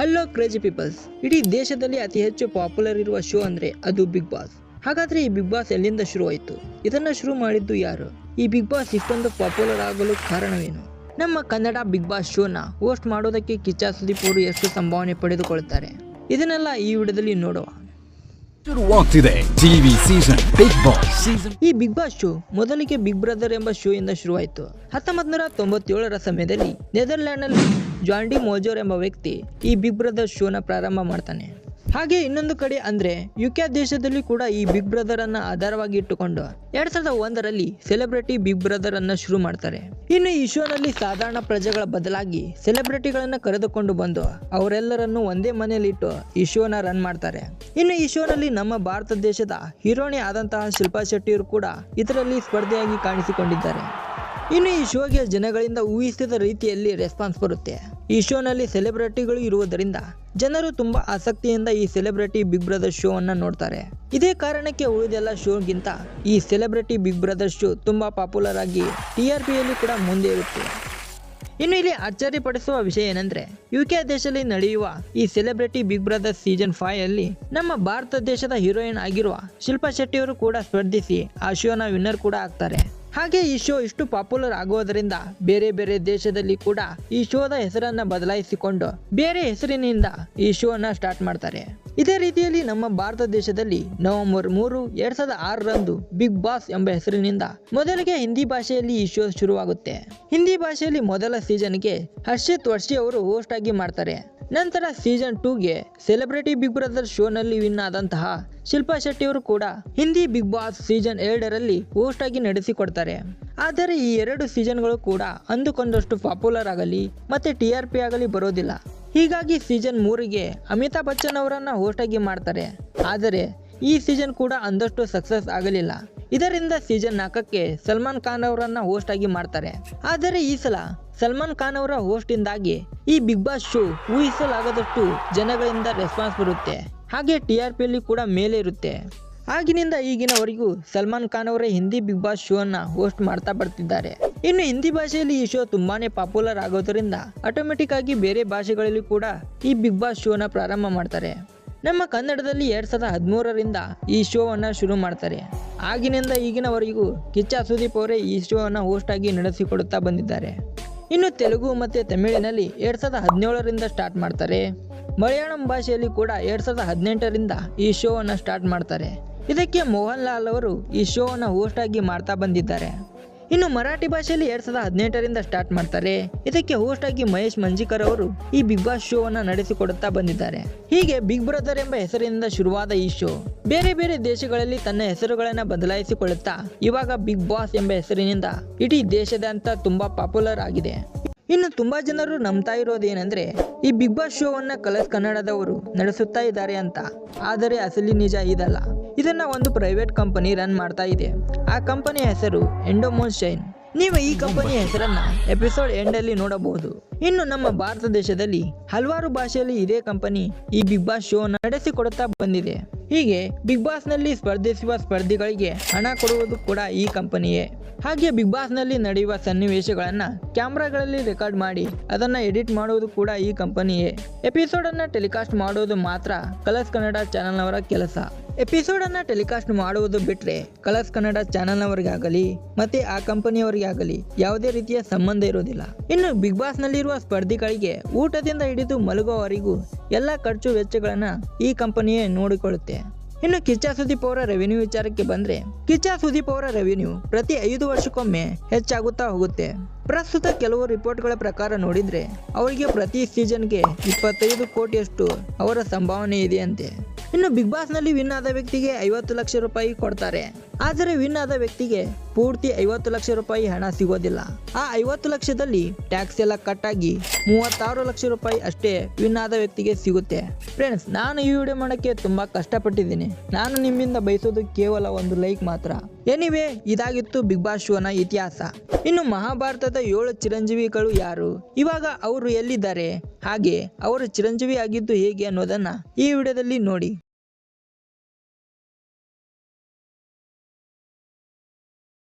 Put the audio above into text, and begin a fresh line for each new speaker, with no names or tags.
Hello crazy people's ಇಡೀ ದೇಶದಲ್ಲಿ ಅತಿ ಹೆಚ್ಚು ಪಾಪ್ಯುಲರ್ ಇರುವ ಶೋ ಅಂದ್ರೆ ಅದು ಬಿಗ್ ಬಾಸ್ ಹಾಗಾದ್ರೆ ಈ ಬಿಗ್ ಬಾಸ್ ಎಲ್ಲಿಂದ ಶುರುವಾಯಿತು ಇದನ್ನ ಶುರು ಮಾಡಿದ್ದು ಯಾರು? ಈ ಬಿಗ್ ಬಾಸ್ ಇಷ್ಟೊಂದು ಪಾಪ್ಯುಲರ್ ಆಗಲು ಕಾರಣವೇನು? ನಮ್ಮ ಕನ್ನಡ ಬಿಗ್ ಬಾಸ್ ಶೋನ ಹೋಸ್ಟ್ ಮಾಡೋದಕ್ಕೆ ಕಿಚ್ಚಾ ಸುದೀಪ್ ಅವರು ಎಷ್ಟು ಸಂಭಾವನೆ ಪಡೆದುಕೊಳ್ಳುತ್ತಾರೆ ಇದನ್ನೆಲ್ಲ ಈ ವಿಡಿಯೋದಲ್ಲಿ ನೋಡುವ.
ಶುರುವಾಗ್ತಿದೆ TV season Big Boss season
ಈ ಬಿಗ್ ಬಾಸ್ ಶೋ ಮೊದಲಿಗೆ ಬಿಗ್ ಬ್ರದರ್ ಎಂಬ ಶೋ ಇಂದ ಶುರುವಾಯಿತು. ಹತ್ತೊಂಬತ್ ನೂರ ತೊಂಬತ್ತೇಳರ ಸಮಯದಲ್ಲಿ ನೆದರ್ಲ್ಯಾಂಡ್ನಲ್ಲಿ ಜಾಂಡಿ ಮೋಜೋರ್ ಎಂಬ ವ್ಯಕ್ತಿ ಈ ಬಿಗ್ ಬ್ರದರ್ ಶೋನ ಪ್ರಾರಂಭ ಮಾಡ್ತಾನೆ. ಹಾಗೆ ಇನ್ನೊಂದು ಕಡೆ ಅಂದ್ರೆ ಯುಕೆ ದೇಶದಲ್ಲಿ ಕೂಡ ಈ ಬಿಗ್ ಬ್ರದರ್ ಅನ್ನ ಆಧಾರವಾಗಿ ಇಟ್ಟುಕೊಂಡು ಎರಡ್ ಸಾವಿರದ ಒಂದರಲ್ಲಿ ಸೆಲೆಬ್ರಿಟಿ ಬಿಗ್ ಬ್ರದರ್ ಅನ್ನ ಶುರು ಮಾಡ್ತಾರೆ. ಇನ್ನು ಈ ಶೋನಲ್ಲಿ ಸಾಧಾರಣ ಪ್ರಜೆಗಳ ಬದಲಾಗಿ ಸೆಲೆಬ್ರಿಟಿಗಳನ್ನ ಕರೆದುಕೊಂಡು ಬಂದು ಅವರೆಲ್ಲರನ್ನು ಒಂದೇ ಮನೆಯಲ್ಲಿ ಇಟ್ಟು ಈ ಶೋನ ರನ್ ಮಾಡ್ತಾರೆ. ಇನ್ನು ಈ ಶೋನಲ್ಲಿ ನಮ್ಮ ಭಾರತ ದೇಶದ ಹೀರೋಣಿ ಆದಂತಹ ಶಿಲ್ಪಾ ಶೆಟ್ಟಿಯವರು ಕೂಡ ಇದರಲ್ಲಿ ಸ್ಪರ್ಧೆಯಾಗಿ ಕಾಣಿಸಿಕೊಂಡಿದ್ದಾರೆ. ಇನ್ನು ಈ ಶೋಗೆ ಜನಗಳಿಂದ ಊಹಿಸಿದ ರೀತಿಯಲ್ಲಿ ರೆಸ್ಪಾನ್ಸ್ ಬರುತ್ತೆ. ಈ ಶೋನಲ್ಲಿ ಸೆಲೆಬ್ರಿಟಿಗಳು ಇರುವುದರಿಂದ ಜನರು ತುಂಬಾ ಆಸಕ್ತಿಯಿಂದ ಈ ಸೆಲೆಬ್ರಿಟಿ ಬಿಗ್ ಬ್ರದರ್ ಶೋ ಅನ್ನ ನೋಡ್ತಾರೆ. ಇದೇ ಕಾರಣಕ್ಕೆ ಉಳಿದೆಲ್ಲ ಶೋಗಿಂತ ಈ ಸೆಲೆಬ್ರಿಟಿ ಬಿಗ್ ಬ್ರದರ್ ಶೋ ತುಂಬಾ ಪಾಪ್ಯುಲರ್ ಆಗಿ ಟಿ ಆರ್ ಪಿಯಲ್ಲಿ ಕೂಡ ಮುಂದೆ ಇರುತ್ತೆ. ಇನ್ನು ಇಲ್ಲಿ ಆಶ್ಚರ್ಯಪಡಿಸುವ ವಿಷಯ ಏನೆಂದ್ರೆ, ಯುಕೆ ದೇಶದಲ್ಲಿ ನಡೆಯುವ ಈ celebrity Big Brother season five ಅಲ್ಲಿ ನಮ್ಮ ಭಾರತ ದೇಶದ ಹೀರೋಯಿನ್ ಆಗಿರುವ ಶಿಲ್ಪಾ ಶೆಟ್ಟಿಯವರು ಕೂಡ ಸ್ಪರ್ಧಿಸಿ ಆ ಶೋನ ವಿನ್ನರ್ ಕೂಡ ಆಗ್ತಾರೆ. ಹಾಗೆ ಈ ಶೋ ಇಷ್ಟು ಪಾಪ್ಯುಲರ್ ಆಗೋದರಿಂದ ಬೇರೆ ಬೇರೆ ದೇಶದಲ್ಲಿ ಕೂಡ ಈ ಶೋದ ಹೆಸರನ್ನ ಬದಲಾಯಿಸಿಕೊಂಡು ಬೇರೆ ಹೆಸರಿನಿಂದ ಈ ಶೋನ ಸ್ಟಾರ್ಟ್ ಮಾಡ್ತಾರೆ. ಇದೇ ರೀತಿಯಲ್ಲಿ ನಮ್ಮ ಭಾರತ ದೇಶದಲ್ಲಿ ನವೆಂಬರ್ ಮೂರು, ಎರಡ್ ಸಾವಿರದ ಆರರಂದು ಬಿಗ್ ಬಾಸ್ ಎಂಬ ಹೆಸರಿನಿಂದ ಮೊದಲಿಗೆ ಹಿಂದಿ ಭಾಷೆಯಲ್ಲಿ ಈ ಶೋ ಶುರುವಾಗುತ್ತೆ. ಹಿಂದಿ ಭಾಷೆಯಲ್ಲಿ ಮೊದಲ ಸೀಸನ್ಗೆ ಹರ್ಷಿತ್ ವರ್ಷಿ ಅವರು ಹೋಸ್ಟ್ ಆಗಿ ಮಾಡ್ತಾರೆ. ನಂತರ ಸೀಸನ್ ಟೂಗೆ ಸೆಲೆಬ್ರಿಟಿ ಬಿಗ್ ಬ್ರದರ್ ಶೋನಲ್ಲಿ ವಿನ್ ಆದಂತಹ ಶಿಲ್ಪಾ ಶೆಟ್ಟಿಯವರು ಕೂಡ ಹಿಂದಿ ಬಿಗ್ ಬಾಸ್ ಸೀಸನ್ ಎರಡರಲ್ಲಿ ಹೋಸ್ಟ್ ಆಗಿ ನಡೆಸಿಕೊಡ್ತಾರೆ. ಆದರೆ ಈ ಎರಡು ಸೀಸನ್ಗಳು ಕೂಡ ಅಂದುಕೊಂಡಷ್ಟು ಪಾಪ್ಯುಲರ್ ಆಗಲಿ ಮತ್ತೆ ಟಿ ಆರ್ ಪಿ ಆಗಲಿ ಬರೋದಿಲ್ಲ. ಹೀಗಾಗಿ ಸೀಸನ್ ಮೂರಿಗೆ ಅಮಿತಾಬ್ ಬಚ್ಚನ್ ಅವರನ್ನ ಹೋಸ್ಟ್ ಆಗಿ ಮಾಡ್ತಾರೆ. ಆದರೆ ಈ ಸೀಸನ್ ಕೂಡ ಅಂದಷ್ಟು ಸಕ್ಸಸ್ ಆಗಲಿಲ್ಲ. ಇದರಿಂದ ಸೀಸನ್ ನಾಲ್ಕಕ್ಕೆ ಸಲ್ಮಾನ್ ಖಾನ್ ಅವರನ್ನ ಹೋಸ್ಟ್ ಆಗಿ ಮಾಡ್ತಾರೆ. ಆದರೆ ಈ ಸಲ ಸಲ್ಮಾನ್ ಖಾನ್ ಅವರ ಹೋಸ್ಟ್ ಇಂದಾಗಿ ಈ ಬಿಗ್ ಬಾಸ್ ಶೋ ಊಹಿಸಲಾಗದಷ್ಟು ಜನಗಳಿಂದ ರೆಸ್ಪಾನ್ಸ್ ಬರುತ್ತೆ. ಹಾಗೆ ಟಿ ಆರ್ ಪಿಯಲ್ಲಿ ಕೂಡ ಮೇಲೆ ಇರುತ್ತೆ. ಆಗಿನಿಂದ ಈಗಿನವರೆಗೂ ಸಲ್ಮಾನ್ ಖಾನ್ ಅವರ ಹಿಂದಿ ಬಿಗ್ ಬಾಸ್ ಶೋ ಅನ್ನ ಹೋಸ್ಟ್ ಮಾಡ್ತಾ ಬರ್ತಿದ್ದಾರೆ. ಇನ್ನು ಹಿಂದಿ ಭಾಷೆಯಲ್ಲಿ ಈ ಶೋ ತುಂಬಾನೇ ಪಾಪ್ಯುಲರ್ ಆಗೋದ್ರಿಂದ ಆಟೋಮೆಟಿಕ್ ಆಗಿ ಬೇರೆ ಭಾಷೆಗಳಲ್ಲಿ ಕೂಡ ಈ ಬಿಗ್ ಬಾಸ್ ಶೋನ ಪ್ರಾರಂಭ ಮಾಡ್ತಾರೆ. ನಮ್ಮ ಕನ್ನಡದಲ್ಲಿ ಎರಡ್ ಸಾವಿರದ ಹದಿಮೂರರಿಂದ ಈ ಶೋವನ್ನ ಶುರು ಮಾಡ್ತಾರೆ. ಆಗಿನಿಂದ ಈಗಿನವರೆಗೂ ಕಿಚ್ಚ ಸುದೀಪ್ ಅವರೇ ಈ ಶೋವನ್ನ ಹೋಸ್ಟ್ ಆಗಿ ನಡೆಸಿಕೊಡುತ್ತಾ ಬಂದಿದ್ದಾರೆ. ಇನ್ನು ತೆಲುಗು ಮತ್ತು ತಮಿಳಿನಲ್ಲಿ ಎರಡು ಸಾವಿರದ ಹದಿನೇಳರಿಂದ ಸ್ಟಾರ್ಟ್ ಮಾಡ್ತಾರೆ. ಮಲಯಾಳಂ ಭಾಷೆಯಲ್ಲಿ ಕೂಡ ಎರಡು ಸಾವಿರದ ಹದಿನೆಂಟರಿಂದ ಈ ಶೋವನ್ನು ಸ್ಟಾರ್ಟ್ ಮಾಡ್ತಾರೆ. ಇದಕ್ಕೆ ಮೋಹನ್ ಲಾಲ್ ಅವರು ಈ ಶೋವನ್ನು ಹೋಸ್ಟ್ ಆಗಿ ಮಾಡ್ತಾ ಬಂದಿದ್ದಾರೆ. ಇನ್ನು ಮರಾಠಿ ಭಾಷೆಯಲ್ಲಿ ಎರಡ್ ಸಾವಿರದ ಹದಿನೆಂಟರಿಂದ ಸ್ಟಾರ್ಟ್ ಮಾಡ್ತಾರೆ. ಇದಕ್ಕೆ ಹೋಸ್ಟ್ ಆಗಿ ಮಹೇಶ್ ಮಂಜಿಕರ್ ಅವರು ಈ ಬಿಗ್ ಬಾಸ್ ಶೋವನ್ನ ನಡೆಸಿಕೊಡುತ್ತಾ ಬಂದಿದ್ದಾರೆ. ಹೀಗೆ ಬಿಗ್ ಬ್ರದರ್ ಎಂಬ ಹೆಸರಿನಿಂದ ಶುರುವಾದ ಈ ಶೋ ಬೇರೆ ಬೇರೆ ದೇಶಗಳಲ್ಲಿ ತನ್ನ ಹೆಸರುಗಳನ್ನ ಬದಲಾಯಿಸಿಕೊಳ್ಳುತ್ತಾ, ಇವಾಗ ಬಿಗ್ ಬಾಸ್ ಎಂಬ ಹೆಸರಿನಿಂದ ಇಡೀ ದೇಶದಂತ ತುಂಬಾ ಪಾಪ್ಯುಲರ್ ಆಗಿದೆ. ಇನ್ನು ತುಂಬಾ ಜನರು ನಂಬ್ತಾ ಇರೋದೇನೆಂದ್ರೆ ಈ ಬಿಗ್ ಬಾಸ್ ಶೋವನ್ನ ಕಲರ್ಸ್ ಕನ್ನಡದವರು ನಡೆಸುತ್ತಾ ಇದ್ದಾರೆ ಅಂತ. ಆದರೆ ಅಸಲಿ ನಿಜ ಇದಲ್ಲ. ಇದನ್ನ ಒಂದು ಪ್ರೈವೇಟ್ ಕಂಪನಿ ರನ್ ಮಾಡ್ತಾ ಇದೆ. ಆ ಕಂಪನಿಯ ಹೆಸರು ಎಂಡೋಮೋನ್ ಜೈನ್ ನೀವು ಈ ಕಂಪನಿಯ ಹೆಸರನ್ನ ಎಪಿಸೋಡ್ ಎಂಡಲ್ಲಿ ನೋಡಬಹುದು. ಇನ್ನು ನಮ್ಮ ಭಾರತ ದೇಶದಲ್ಲಿ ಹಲವಾರು ಭಾಷೆಯಲ್ಲಿ ಇದೇ ಕಂಪನಿ ಈ ಬಿಗ್ ಬಾಸ್ ಶೋ ನಡೆಸಿಕೊಡುತ್ತಾ ಬಂದಿದೆ. ಹೀಗೆ ಬಿಗ್ ಬಾಸ್ನಲ್ಲಿ ಸ್ಪರ್ಧಿಸುವ ಸ್ಪರ್ಧಿಗಳಿಗೆ ಹಣ ಕೊಡುವುದು ಕೂಡ ಈ ಕಂಪನಿಯೇ ಹಾಗೆ ಬಿಗ್ ಬಾಸ್ನಲ್ಲಿ ನಡೆಯುವ ಸನ್ನಿವೇಶಗಳನ್ನ ಕ್ಯಾಮ್ರಾಗಳಲ್ಲಿ ರೆಕಾರ್ಡ್ ಮಾಡಿ ಅದನ್ನ ಎಡಿಟ್ ಮಾಡುವುದು ಕೂಡ ಈ ಕಂಪನಿಯೇ ಎಪಿಸೋಡ್ ಅನ್ನ ಟೆಲಿಕಾಸ್ಟ್ ಮಾಡುವುದು ಮಾತ್ರ ಕಲರ್ಸ್ ಕನ್ನಡ ಚಾನೆಲ್ನವರ ಕೆಲಸ. ಎಪಿಸೋಡ್ ಅನ್ನ ಟೆಲಿಕಾಸ್ಟ್ ಮಾಡುವುದು ಬಿಟ್ರೆ ಕಲರ್ಸ್ ಕನ್ನಡ ಚಾನೆಲ್ನವರಿಗಾಗಲಿ ಮತ್ತೆ ಆ ಕಂಪನಿಯವರಿಗೆ ಆಗಲಿ ಯಾವುದೇ ರೀತಿಯ ಸಂಬಂಧ ಇರೋದಿಲ್ಲ ಇನ್ನು ಬಿಗ್ ಬಾಸ್ ನಲ್ಲಿರುವ ಸ್ಪರ್ಧಿಗಳಿಗೆ ಊಟದಿಂದ ಹಿಡಿದು ಮಲಗುವವರೆಗೂ ಎಲ್ಲ ಖರ್ಚು ವೆಚ್ಚಗಳನ್ನು ಈ ಕಂಪನಿಯೇ ನೋಡಿಕೊಳ್ಳುತ್ತೆ. ಇನ್ನು ಕಿಚ್ಚಾ ಸುದೀಪ್ ಅವರ ರೆವೆನ್ಯೂ ವಿಚಾರಕ್ಕೆ ಬಂದ್ರೆ, ಕಿಚ್ಚಾ ಸುದೀಪ್ ಅವರ ರೆವೆನ್ಯೂ ಪ್ರತಿ ಐದು ವರ್ಷಕ್ಕೊಮ್ಮೆ ಹೆಚ್ಚಾಗುತ್ತಾ ಹೋಗುತ್ತೆ. ಪ್ರಸ್ತುತ ಕೆಲವು ರಿಪೋರ್ಟ್ಗಳ ಪ್ರಕಾರ ನೋಡಿದ್ರೆ, ಅವರಿಗೆ ಪ್ರತಿ ಸೀಸನ್ಗೆ ಇಪ್ಪತ್ತೈದು ಕೋಟಿಯಷ್ಟು ಅವರ ಸಂಭಾವನೆ ಇದೆಯಂತೆ. ಇನ್ನು ಬಿಗ್ ಬಾಸ್ನಲ್ಲಿ ವಿನ್ ಆದ ವ್ಯಕ್ತಿಗೆ ಐವತ್ತು ಲಕ್ಷ ರೂಪಾಯಿ ಕೊಡ್ತಾರೆ. ಆದರೆ ವಿನ್ ಆದ ವ್ಯಕ್ತಿಗೆ ಪೂರ್ತಿ ಐವತ್ತು ಲಕ್ಷ ರೂಪಾಯಿ ಹಣ ಸಿಗೋದಿಲ್ಲ. ಆ ಐವತ್ತು ಲಕ್ಷದಲ್ಲಿ ಟ್ಯಾಕ್ಸ್ ಎಲ್ಲ ಕಟ್ ಆಗಿ ಮೂವತ್ತಾರು ಲಕ್ಷ ರೂಪಾಯಿ ಅಷ್ಟೇ ವಿನ್ ಆದ ವ್ಯಕ್ತಿಗೆ ಸಿಗುತ್ತೆ. ಫ್ರೆಂಡ್ಸ್ ನಾನು ಈ ವಿಡಿಯೋ ಮಾಡೋಕ್ಕೆ ತುಂಬಾ ಕಷ್ಟಪಟ್ಟಿದ್ದೀನಿ. ನಾನು ನಿಮ್ಮಿಂದ ಬಯಸೋದು ಕೇವಲ ಒಂದು ಲೈಕ್ ಮಾತ್ರ. ಎನಿವೆ ಇದಾಗಿತ್ತು ಬಿಗ್ ಬಾಸ್ ಶೋನ ಇತಿಹಾಸ. ಇನ್ನು ಮಹಾಭಾರತದ ಏಳು ಚಿರಂಜೀವಿಗಳು ಯಾರು? ಇವಾಗ ಅವರು ಎಲ್ಲಿದ್ದಾರೆ? ಹಾಗೆ, ಅವರು ಚಿರಂಜೀವಿ ಆಗಿದ್ದು ಹೇಗೆ ಅನ್ನೋದನ್ನ ಈ ವಿಡಿಯೋದಲ್ಲಿ ನೋಡಿ.